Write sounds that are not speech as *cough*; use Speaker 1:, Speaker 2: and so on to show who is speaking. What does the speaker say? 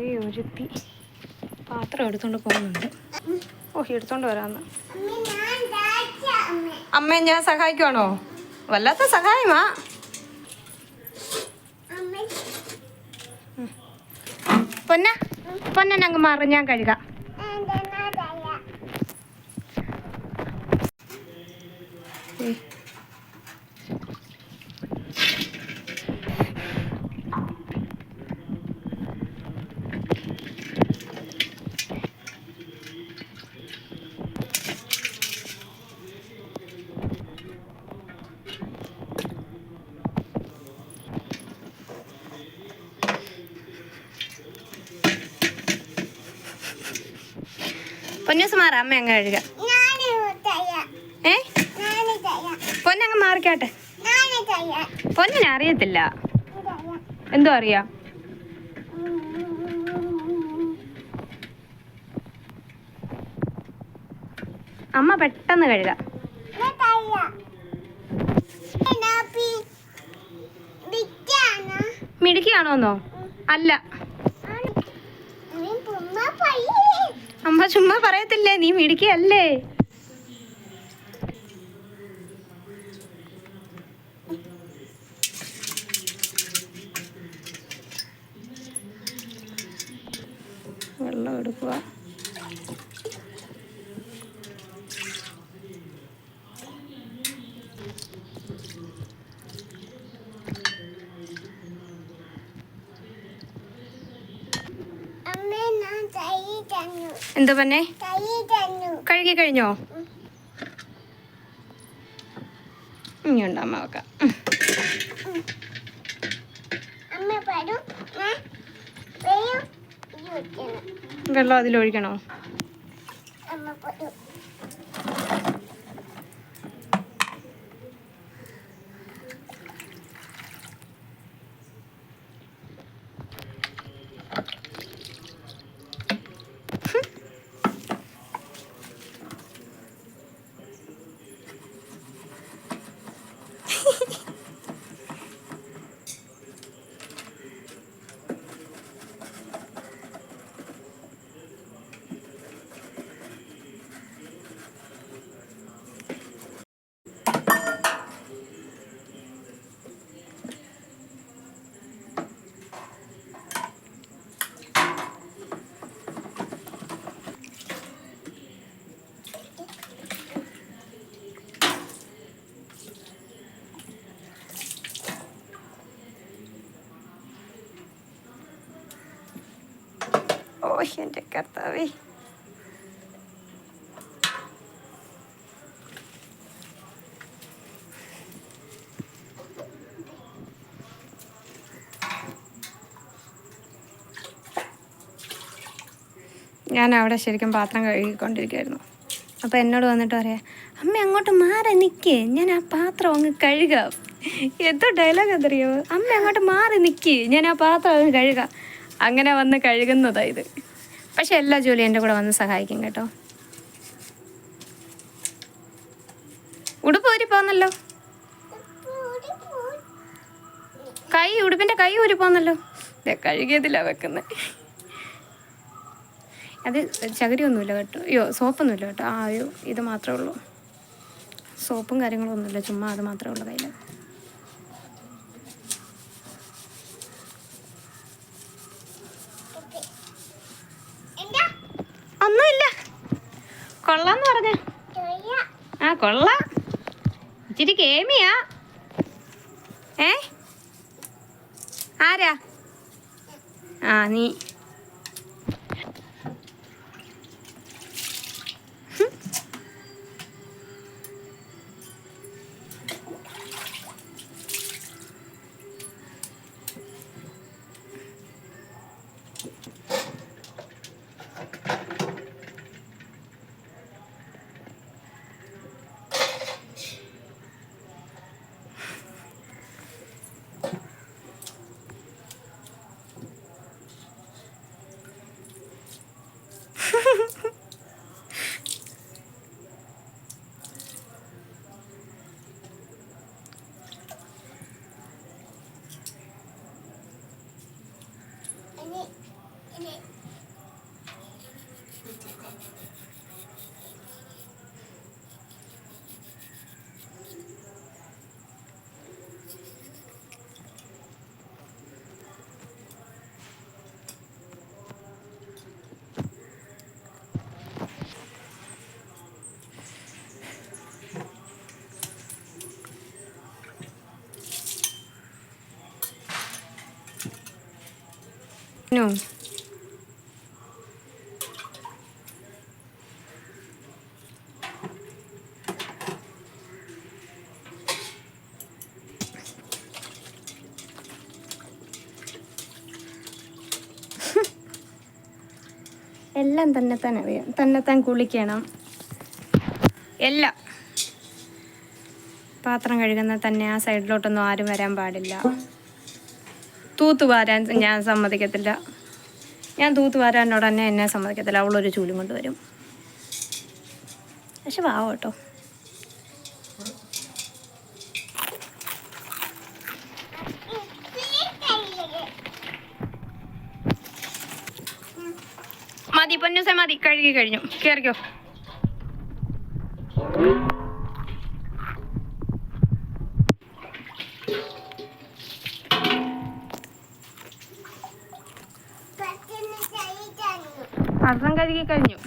Speaker 1: ഒരുത്തി. പാത്രം എടുത്തോണ്ട് പോകുന്നുണ്ട്. ഓ എടുത്തോണ്ട് വരാന്ന്. അമ്മ ഞാൻ സഹായിക്കുവാണോ? വല്ലാത്ത സഹായമാ. പൊന്ന പൊന്നെ ഞങ്ങൾ മാറി ഞാൻ കഴുകാം. പൊന്നൂസ് മാറാം അമ്മ അങ്ങ് കഴുകാം. ഏ? പൊന്നങ്ങ് മാറിക്കാട്ടെ. പൊന്നിനെ അറിയത്തില്ല. എന്തോ അറിയാം? അമ്മ പെട്ടെന്ന് കഴുകാം. മിടുക്കിയാണോന്നോ? അല്ല. അമ്മ ചുമ്മാ പറയത്തില്ലേ? നീ മിടുക്കിയല്ലേ? വെള്ളം എടുക്കുക എന്താ പറഞ്ഞേ? കഴുകി കഴിഞ്ഞോ ഇനിയുണ്ട് അമ്മ വെക്കാം. വെള്ളം അതിലൊഴിക്കണോ? എന്റെ കർത്താവേ. ഞാൻ അവിടെ ശരിക്കും പാത്രം കഴുകിക്കൊണ്ടിരിക്കുകയായിരുന്നു അപ്പോൾ എന്നോട് വന്നിട്ട് പറയാം അമ്മ അങ്ങോട്ട് മാറി നിൽക്കേ ഞാൻ ആ പാത്രം അങ്ങ് കഴുകാം. എന്തോ ഡയലോഗ് എന്തറിയോ അമ്മ അങ്ങോട്ട് മാറി നിൽക്കേ ഞാൻ ആ പാത്രം അങ്ങ് കഴുകാം. അങ്ങനെ വന്ന് കഴുകുന്നതാ ഇത്. പക്ഷെ എല്ലാ ജോലിയും എന്റെ കൂടെ വന്ന് സഹായിക്കും കേട്ടോ. ഉടുപ്പ് ഊരി പോന്നല്ലോ. കൈ ഉടുപ്പിന്റെ കൈ ഊരി പോന്നല്ലോ. ദേ കഴുകിയതിലാ വെക്കുന്നത് അത് ചകിരിയൊന്നുമില്ല കേട്ടോ. അയ്യോ സോപ്പൊന്നുമില്ല കേട്ടോ. ആ അയ്യോ ഇത് മാത്രമേ ഉള്ളൂ. സോപ്പും കാര്യങ്ങളും ഒന്നുമില്ല ചുമ്മാ അത് മാത്രമേ ഉള്ളൂ കയ്യിൽ കൊള്ളാന്ന് പറഞ്ഞ. ആ കൊള്ളാ. ഇച്ചിരി കേമിയാ. ഏ? ആരാ? ആ നീ 你，你。നോ *laughs* എല്ലാം തന്നെ തന്നെ അറിയാം താൻ കുളിക്കണം. എല്ലാം. പാത്രം കഴുകുന്ന തന്നെ ആ സൈഡിലോട്ടൊന്നും ആരും വരാൻ പാടില്ല. തൂത്ത് വാരാൻ ഞാൻ സമ്മതിക്കത്തില്ല. ഞാൻ തൂത്ത് വാരാനോട് തന്നെ എന്നെ സമ്മതിക്കത്തില്ല. അവളൊരു ചൂലും കൊണ്ട് വരും പക്ഷെ വാവോ കേട്ടോ മതി പൊന്നൂസെ മതി. കഴുകി കഴിഞ്ഞു. കയറിക്കോ പാത്രം കഴുകി കഴിഞ്ഞു